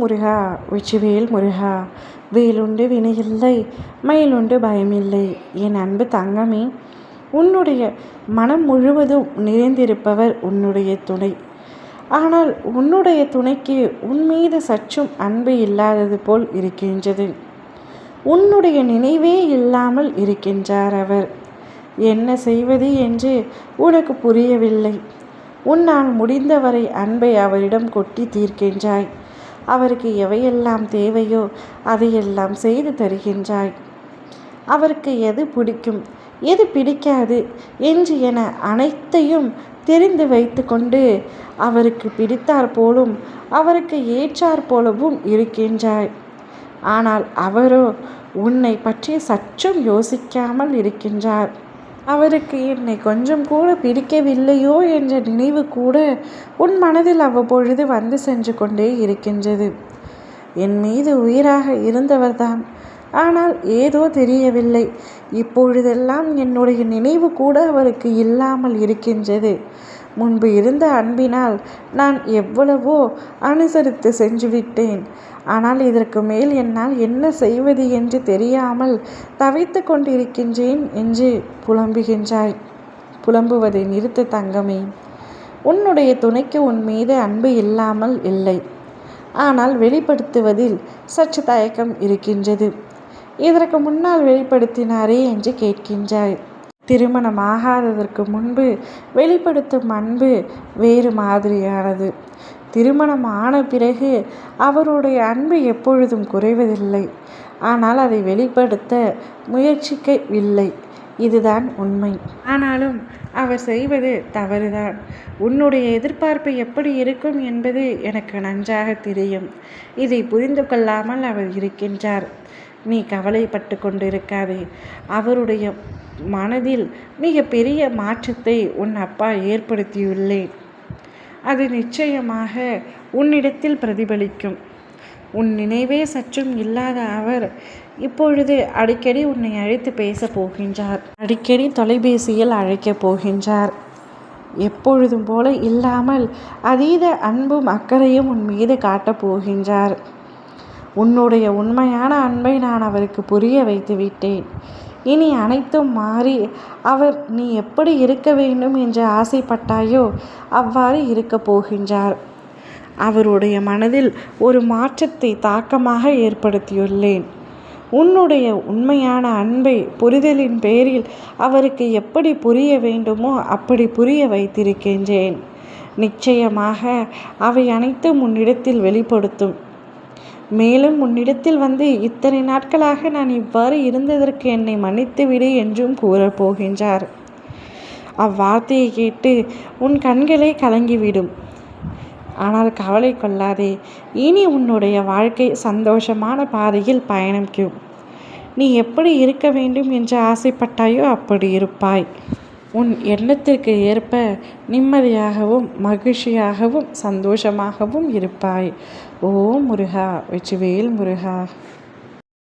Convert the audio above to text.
முருகா வெற்றிவேல் முருகா வேலுண்டு வினையில்லை மயிலுண்டு பயமில்லை. என் அன்பு தங்கமே உன்னுடைய மனம் முழுவதும் நிறைந்திருப்பவர் உன்னுடைய துணை. ஆனால் உன்னுடைய துணைக்கு உன் மீது சற்றும் அன்பு இல்லாதது போல் இருக்கின்றது. உன்னுடைய நினைவே இல்லாமல் இருக்கின்றார் அவர். என்ன செய்வது என்று உனக்கு புரியவில்லை. உன்னால் முடிந்தவரை அன்பை அவரிடம் கொட்டி தீர்க்கின்றாய். அவருக்கு எவையெல்லாம் தேவையோ அதையெல்லாம் செய்து தருகின்றாய். அவருக்கு எது பிடிக்கும் எது பிடிக்காது என்று என அனைத்தையும் தெரிந்து வைத்து கொண்டு அவருக்கு பிடித்தார் போலும் அவருக்கு ஏற்றார் போலவும் இருக்கின்றாய். ஆனால் அவரோ உன்னை பற்றி சற்றும் யோசிக்காமல் இருக்கின்றார். அவருக்கு என்னை கொஞ்சம் கூட பிடிக்கவில்லையோ என்ற நினைவு கூட உன் மனதில் அவ்வப்பொழுது வந்து சென்று கொண்டே இருக்கின்றது. என் மீது உயிராக இருந்தவர்தான். ஆனால் ஏதோ தெரியவில்லை. இப்பொழுதெல்லாம் என்னுடைய நினைவு கூட அவருக்கு இல்லாமல் இருக்கின்றது. முன்பு இருந்த அன்பினால் நான் எவ்வளவோ அனுசரித்து செஞ்சுவிட்டேன். ஆனால் இதற்கு மேல் என்னால் என்ன செய்வது என்று தெரியாமல் தவித்து கொண்டிருக்கின்றேன் என்று புலம்புகின்றாய். புலம்புவதை நிறுத்த தங்கமே. உன்னுடைய துணைக்கு உன் மீது அன்பு இல்லாமல் இல்லை. ஆனால் வெளிப்படுத்துவதில் சற்று தயக்கம் இருக்கின்றது. இதற்கு முன்னால் வெளிப்படுத்தினாரே என்று கேட்கின்றாய். திருமணம் ஆகாததற்கு முன்பு வெளிப்படுத்தும் அன்பு வேறு மாதிரியானது. திருமணம் ஆன பிறகு அவருடைய அன்பு எப்பொழுதும் குறைவதில்லை. ஆனால் அதை வெளிப்படுத்த முயற்சிக்கவில்லை. இதுதான் உண்மை. ஆனாலும் அவர் செய்வது தவறுதான். உன்னுடைய எதிர்பார்ப்பு எப்படி இருக்கும் என்பது எனக்கு நன்றாக தெரியும். இதை புரிந்து கொள்ளாமல் அவர் இருக்கின்றார். நீ கவலைப்பட்டு கொண்டிருக்காதே. அவருடைய மனதில் மிகப்பெரிய மாற்றத்தை உன் அப்பா ஏற்படுத்தியுள்ளேன் அது நிச்சயமாக உன்னிடத்தில் பிரதிபலிக்கும். உன் நினைவே சற்றும் இல்லாத அவர் இப்பொழுது அடிக்கடி உன்னை அழைத்து பேச போகின்றார். அடிக்கடி தொலைபேசியில் அழைக்கப் போகின்றார். எப்பொழுதும் போல இல்லாமல் அதீத அன்பும் அக்கறையும் உன் மீது காட்டப் போகின்றார். உன்னுடைய உண்மையான அன்பை நான் அவருக்கு புரிய வைத்து விட்டேன். இனி அனைத்தும் மாறி அவர் நீ எப்படி இருக்க வேண்டும் என்று ஆசைப்பட்டாயோ அவ்வாறு இருக்கப் போகின்றார் அவருடைய மனதில் ஒரு மாற்றத்தை தாக்கமாக ஏற்படுத்தியுள்ளேன். உன்னுடைய உண்மையான அன்பை புரிதலின் பேரில் அவருக்கு எப்படி புரிய வேண்டுமோ அப்படி புரிய வைத்திருக்கின்றேன். நிச்சயமாக அவை அனைத்தும் உன்னிடத்தில் வெளிப்படுத்தும். மேலும் உன்னிடத்தில் வந்து இத்தனை நாட்களாக நான் இவ்வாறு இருந்ததற்கு என்னை மன்னித்து விடு என்றும் கூறப்போகின்றார் அவ்வார்த்தையை கேட்டு உன் கண்களை கலங்கிவிடும். ஆனால் கவலை கொள்ளாதே இனி உன்னுடைய வாழ்க்கை சந்தோஷமான பாதையில் பயணிக்கும். நீ எப்படி இருக்க வேண்டும் என்று ஆசைப்பட்டாயோ அப்படி இருப்பாய். உன் எண்ணத்திற்கு ஏற்ப நிம்மதியாகவும் மகிழ்ச்சியாகவும் சந்தோஷமாகவும் இருப்பாய். ஓ முருகா வெற்றிவேல் முருகா.